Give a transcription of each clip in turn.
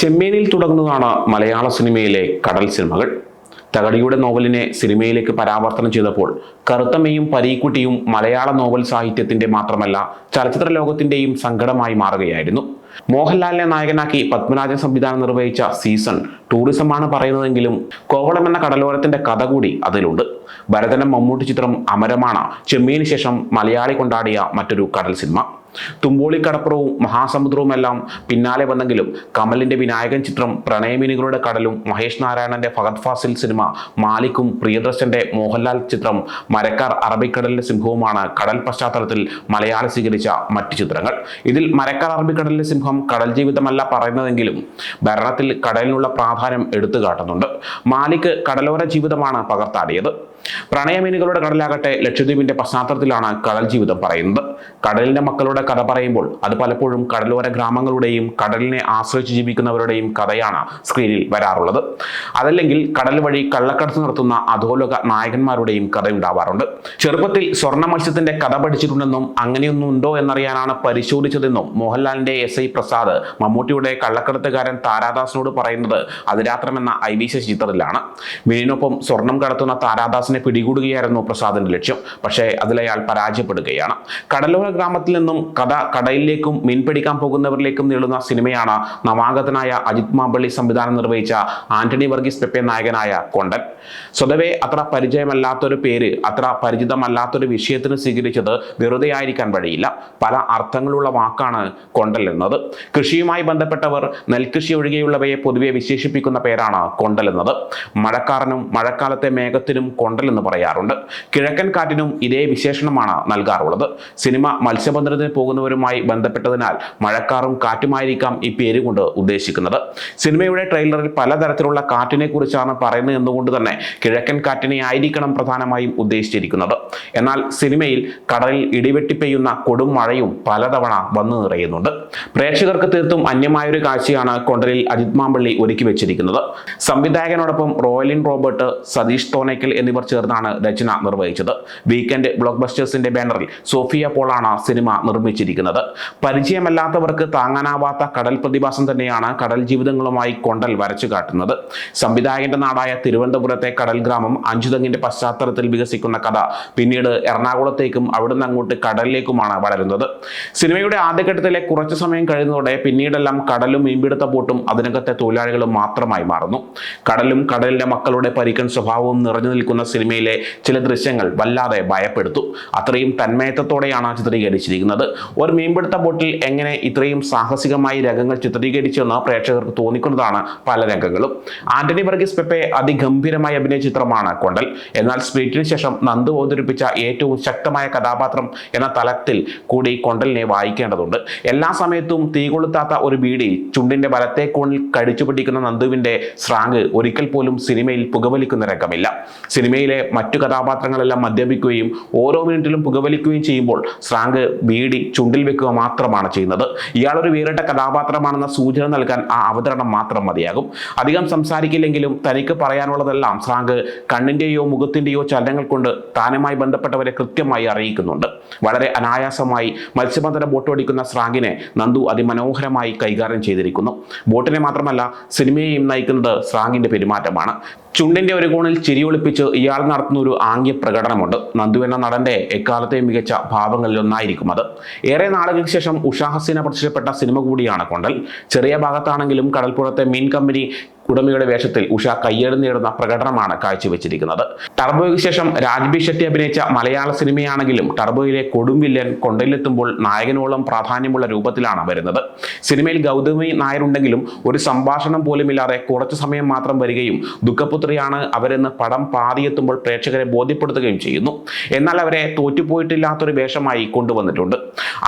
ചെമ്മീനിൽ തുടങ്ങുന്നതാണ് മലയാള സിനിമയിലെ കടൽ സിനിമകൾ. തകടിയുടെ നോവലിനെ സിനിമയിലേക്ക് പരാവർത്തനം ചെയ്തപ്പോൾ കറുത്തമ്മയും പരീക്കുട്ടിയും മലയാള നോവൽ സാഹിത്യത്തിന്റെ മാത്രമല്ല ചലച്ചിത്ര ലോകത്തിന്റെയും സങ്കടമായി മാറുകയായിരുന്നു. മോഹൻലാലിനെ നായകനാക്കി പത്മരാജൻ സംവിധാനം നിർവഹിച്ച സീസൺ ടൂറിസമാണ് പറയുന്നതെങ്കിലും കോവളം എന്ന കടലോരത്തിന്റെ കഥ കൂടി അതിലുണ്ട്. ഭരതനം മമ്മൂട്ടി ചിത്രം അമരമാണ്. ചെമ്മീന് ശേഷം മലയാളി കൊണ്ടാടിയ മറ്റൊരു കടൽ സിനിമ. തുമ്പോളി കടപ്പുറവും മഹാസമുദ്രവും എല്ലാം പിന്നാലെ വന്നെങ്കിലും കമലിന്റെ വിനായകൻ ചിത്രം പ്രണയമിനികളുടെ കടലും മഹേഷ് നാരായണന്റെ ഫഹദ് ഫാസിൽ സിനിമ മാലിക്കും പ്രിയദർശന്റെ മോഹൻലാൽ ചിത്രം മരക്കാർ അറബിക്കടലിന്റെ സിംഹവുമാണ് കടൽ പശ്ചാത്തലത്തിൽ മലയാളി സ്വീകരിച്ച മറ്റു ചിത്രങ്ങൾ. ഇതിൽ മരക്കാർ അറബിക്കടലിന്റെ സിംഹം കടൽ ജീവിതമല്ല പറയുന്നതെങ്കിലും ഭരണത്തിൽ കടലിനുള്ള പ്രാധാന്യം എടുത്തു കാട്ടുന്നുണ്ട് മാലിക് കടലോര ജീവിതമാണ് പകർത്താടിയത്. പ്രണയമീനുകളുടെ കടലാകട്ടെ ലക്ഷദ്വീപിന്റെ പശ്ചാത്തലത്തിലാണ് കടൽ ജീവിതം പറയുന്നത്. കടലിന്റെ മക്കളുടെ കഥ പറയുമ്പോൾ അത് പലപ്പോഴും കടലോര ഗ്രാമങ്ങളുടെയും കടലിനെ ആശ്രയിച്ച് ജീവിക്കുന്നവരുടെയും കഥയാണ് സ്ക്രീനിൽ വരാറുള്ളത്. അതല്ലെങ്കിൽ കടൽ വഴി കള്ളക്കടത്ത് നടത്തുന്ന അധോലോക നായകന്മാരുടെയും കഥ ഉണ്ടാവാറുണ്ട്. ചെറുപ്പത്തിൽ സ്വർണ മത്സ്യത്തിന്റെ കഥ പഠിച്ചിട്ടുണ്ടെന്നും അങ്ങനെയൊന്നും ഉണ്ടോ എന്നറിയാനാണ് പരിശോധിച്ചതെന്നും മോഹൻലാലിന്റെ എസ് ഐ പ്രസാദ് മമ്മൂട്ടിയുടെ കള്ളക്കടത്തുകാരൻ താരാദാസിനോട് പറയുന്നത് അതിരാത്രം എന്ന ഐ വി ചിത്രത്തിലാണ് മീനിനൊപ്പം സ്വർണം കടത്തുന്ന താരാദാസിനെ പിടികൂടുകയായിരുന്നു പ്രസാദിന്റെ ലക്ഷ്യം. പക്ഷേ അതിലയാൾ പരാജയപ്പെടുകയാണ്. കടലോര ഗ്രാമത്തിൽ നിന്നും കഥ കടലിലേക്കും മീൻ പിടിക്കാൻ പോകുന്നവരിലേക്കും നീളുന്ന സിനിമയാണ് നവാഗതനായ അജിത് മാമ്പള്ളി സംവിധാനം നിർവഹിച്ച ആന്റണി വർഗീസ് പെപ്പെ നായകനായ കൊണ്ടൻ. സ്വതവേ അത്ര പരിചയമല്ലാത്തൊരു പേര് അത്ര പരിചിതമല്ലാത്തൊരു വിഷയത്തിന് സ്വീകരിച്ചത് വെറുതെ ആയിരിക്കാൻ വഴിയില്ല. പല അർത്ഥങ്ങളുള്ള വാക്കാണ് കൊണ്ടൽ എന്നത്. കൃഷിയുമായി ബന്ധപ്പെട്ടവർ നെൽകൃഷി ഒഴികെയുള്ളവയെ പൊതുവെ വിശേഷിപ്പിക്കുന്ന പേരാണ് കൊണ്ടൽ എന്നത്. മഴക്കാരനും മഴക്കാലത്തെ മേഘത്തിനും കൊണ്ടൽ എന്ന് പറയാറുണ്ട്. കിഴക്കൻ കാറ്റിനും ഇതേ വിശേഷണമാണ് നൽകാറുള്ളത്. സിനിമ മത്സ്യബന്ധനത്തിന് പോകുന്നവരുമായി ബന്ധപ്പെട്ടതിനാൽ മഴക്കാറും കാറ്റുമായിരിക്കാം ഈ പേര് കൊണ്ട് ഉദ്ദേശിക്കുന്നത്. സിനിമയുടെ ട്രെയിലറിൽ പലതരത്തിലുള്ള കാറ്റിനെ കുറിച്ചാണ് പറയുന്നത് എന്നുകൊണ്ട് തന്നെ കിഴക്കൻ കാറ്റിനെ ആയിരിക്കണം പ്രധാനമായും ഉദ്ദേശിച്ചിരിക്കുന്നത്. എന്നാൽ സിനിമയിൽ കടലിൽ ഇടിവെട്ടി പെയ്യുന്ന കൊടും മഴയും പലതവണ വന്നു നിറയുന്നുണ്ട്. പ്രേക്ഷകർക്ക് തീർത്തും അന്യമായൊരു കാഴ്ചയാണ് കൊണ്ടലിൽ അജിത് മാമ്പള്ളി ഒരുക്കി വെച്ചിരിക്കുന്നത്. സംവിധായകനോടൊപ്പം റോയലിൻ റോബർട്ട് സതീഷ് തോനയ്ക്കൽ എന്നിവർ ചേർന്നാണ് രചന നിർവഹിച്ചത്. വീക്കെൻഡ് ബ്ലോക്ക് ബസ്റ്റേഴ്സിന്റെ ബാനറിൽ സോഫിയ പോളാണ് സിനിമ നിർമ്മിച്ചിരിക്കുന്നത്. പരിചയമല്ലാത്തവർക്ക് താങ്ങാനാവാത്ത കടൽ പ്രതിഭാസം തന്നെയാണ് കടൽ ജീവിതങ്ങളുമായി കൊണ്ടൽ വരച്ചു കാട്ടുന്നത്. സംവിധായകന്റെ നാടായ തിരുവനന്തപുരത്തെ കടൽ ഗ്രാമം അഞ്ചുതങ്ങിന്റെ പശ്ചാത്തലത്തിൽ വികസിക്കുന്ന കഥ പിന്നീട് എറണാകുളത്തേക്കും അവിടുന്ന് അങ്ങോട്ട് കടലിലേക്കുമാണ് വളരുന്നത്. സിനിമയുടെ ആദ്യഘട്ടത്തിലെ കുറച്ചു സമയം കഴിയുന്നതോടെ പിന്നീടെല്ലാം കടലും മീൻപിടുത്ത ബോട്ടും അതിനകത്തെ തൊഴിലാളികളും മാത്രമായി മാറുന്നു. കടലും കടലിന്റെ മക്കളുടെ പരിക്കൻ സ്വഭാവവും നിറഞ്ഞു നിൽക്കുന്ന സിനിമയിലെ ചില ദൃശ്യങ്ങൾ വല്ലാതെ ഭയപ്പെടുത്തു. അത്രയും തന്മയത്വത്തോടെയാണ് ചിത്രീകരിച്ചിരിക്കുന്നത്. ഒരു മീൻപിടുത്ത ബോട്ടിൽ എങ്ങനെ ഇത്രയും സാഹസികമായി രംഗങ്ങൾ ചിത്രീകരിച്ചെന്ന് പ്രേക്ഷകർക്ക് തോന്നിക്കുന്നതാണ് പല രംഗങ്ങളും. ആന്റണി വർഗീസ് പെപ്പെ അതിഗംഭീരമായി അഭിനയ ചിത്രമാണ് കൊണ്ടൽ. എന്നാൽ സ്പ്ലിറ്റിന് ശേഷം നന്ദു അവതരിപ്പിച്ച ഏറ്റവും ശക്തമായ കഥാപാത്രം എന്ന തലത്തിൽ കൂടി കൊണ്ടലിനെ വായിക്കേണ്ടതുണ്ട്. എല്ലാ സമയത്തും തീ കൊളുത്താത്ത ഒരു ബീഡി ചുണ്ടിന്റെ വലത്തെ കോണിൽ കടിച്ചു പിടിക്കുന്ന നന്ദുവിന്റെ സ്രാങ്ക് ഒരിക്കൽ പോലും സിനിമയിൽ പുകവലിക്കുന്ന രംഗമില്ല. സിനിമയിലെ മറ്റു കഥാപാത്രങ്ങളെല്ലാം മദ്യപിക്കുകയും ഓരോ മിനിറ്റിലും പുകവലിക്കുകയും ചെയ്യുമ്പോൾ സ്രാങ്ക് ബീഡി ചുണ്ടിൽ വെക്കുക മാത്രമാണ് ചെയ്യുന്നത്. ഇയാളൊരു വേറിട്ട കഥാപാത്രമാണെന്ന സൂചന നൽകാൻ ആ അവതരണം മാത്രം മതിയാകും. അധികം സംസാരിക്കില്ലെങ്കിലും തനിക്ക് പറയാനുള്ളതെല്ലാം സ്രാങ്ക് കണ്ണിന്റെയോ മുഖത്തിന്റെയോ ചലനങ്ങൾ കൊണ്ട് താനുമായി ബന്ധപ്പെട്ടവരെ കൃത്യമായി അറിയിക്കുന്നുണ്ട്. വളരെ അനായാസമായി മത്സ്യബന്ധന ബോട്ട് ഓടിക്കുന്ന സ്രാങ്കിനെ നന്ദു അതിമനോഹരമായി കൈകാര്യം ചെയ്തിരിക്കുന്നു. ബോട്ടിനെ മാത്രമല്ല സിനിമയെയും നയിക്കുന്നത് സ്രാങ്കിന്റെ പെരുമാറ്റമാണ്. ചുണ്ടിന്റെ ഒരു കോണിൽ ചിരി ഒളിപ്പിച്ച് ഇയാൾ നടത്തുന്ന ഒരു ആംഗ്യ പ്രകടനമുണ്ട്. നന്ദു എന്ന നടന്റെ എക്കാലത്തെയും മികച്ച ഭാവങ്ങളിൽ ഒന്നായിരിക്കും അത്. ഏറെ നാളുകൾക്ക് ശേഷം ഉഷാ ഹസീന പ്രത്യക്ഷപ്പെട്ട സിനിമ കൂടിയാണ് കൊണ്ടൽ. ചെറിയ ഭാഗത്താണെങ്കിലും കടൽപ്പുറത്തെ മീൻ കമ്പനി ഉടമയുടെ വേഷത്തിൽ ഉഷ കയ്യേട് നേടുന്ന പ്രകടനമാണ് കാഴ്ചവെച്ചിരിക്കുന്നത്. ടർബോയ്ക്ക് ശേഷം രാജ്ബി ഷെട്ടി അഭിനയിച്ച മലയാള സിനിമയാണെങ്കിലും ടർബോയിലെ കൊടുംവില്ലൻ കൊണ്ടയിലെത്തുമ്പോൾ നായകനോളം പ്രാധാന്യമുള്ള രൂപത്തിലാണ് വരുന്നത്. സിനിമയിൽ ഗൗതമി നായരുണ്ടെങ്കിലും ഒരു സംഭാഷണം പോലുമില്ലാതെ കുറച്ചു സമയം മാത്രം വരികയും ദുഃഖപുത്രിയാണ് അവരെന്ന് പടം പാതിയെത്തുമ്പോൾ പ്രേക്ഷകരെ ബോധ്യപ്പെടുത്തുകയും ചെയ്യുന്നു. എന്നാൽ അവരെ തോറ്റുപോയിട്ടില്ലാത്തൊരു വേഷമായി കൊണ്ടുവന്നിട്ടുണ്ട്.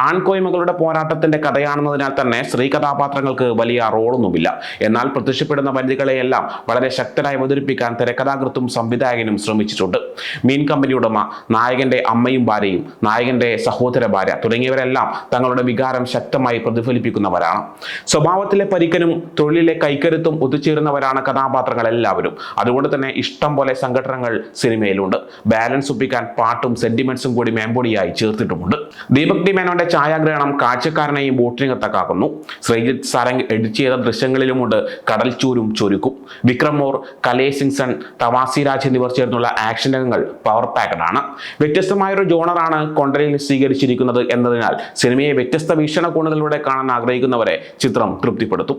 ആൺകോയ്മകളുടെ പോരാട്ടത്തിന്റെ കഥയാണെന്നതിനാൽ തന്നെ സ്ത്രീ കഥാപാത്രങ്ങൾക്ക് വലിയ റോളൊന്നുമില്ല. എന്നാൽ പ്രത്യക്ഷപ്പെടുന്ന വനിത പരിമിതികളെയെല്ലാം വളരെ ശക്തരായി അവതരിപ്പിക്കാൻ തിരക്കഥാകൃത്തും സംവിധായകനും ശ്രമിച്ചിട്ടുണ്ട്. മീൻ കമ്പനി ഉടമ നായകന്റെ അമ്മയും ഭാര്യയും നായകന്റെ സഹോദര ഭാര്യ തുടങ്ങിയവരെല്ലാം തങ്ങളുടെ വികാരം ശക്തമായി പ്രതിഫലിപ്പിക്കുന്നവരാണ്. സ്വഭാവത്തിലെ പരിക്കനും തൊഴിലിലെ കൈക്കരുത്തും ഒത്തുചേരുന്നവരാണ് കഥാപാത്രങ്ങൾ എല്ലാവരും. അതുകൊണ്ട് തന്നെ ഇഷ്ടം പോലെ സംഘടനകൾ സിനിമയിലുണ്ട്. ബാലൻസ് ഒപ്പിക്കാൻ പാട്ടും സെന്റിമെന്റ്സും കൂടി മേമ്പൊടിയായി ചേർത്തിട്ടുമുണ്ട്. ദീപക് ഡി മേനോന്റെ ഛായാഗ്രഹണം കാഴ്ചക്കാരനെയും ബോട്ടിനകത്തക്കാക്കുന്നു ശ്രീജിത്ത് സാരംഗ് എഡിറ്റ് ചെയ്ത ദൃശ്യങ്ങളിലുമുണ്ട് കടൽച്ചൂരും ചൊരുക്കും. വിക്രം മോർ കലേ സിംഗ്സൺ തവാസി രാജ് എന്നിവർ ചേർന്നുള്ള ആക്ഷൻ രംഗങ്ങൾ പവർ പാക്കഡാണ് വ്യത്യസ്തമായൊരു ജോണറാണ് കൊണ്ടരയിൽ സ്വീകരിച്ചിരിക്കുന്നത് എന്നതിനാൽ സിനിമയെ വ്യത്യസ്ത വീക്ഷണകോണുകളിലൂടെ കാണാൻ ആഗ്രഹിക്കുന്നവരെ ചിത്രം തൃപ്തിപ്പെടുത്തും.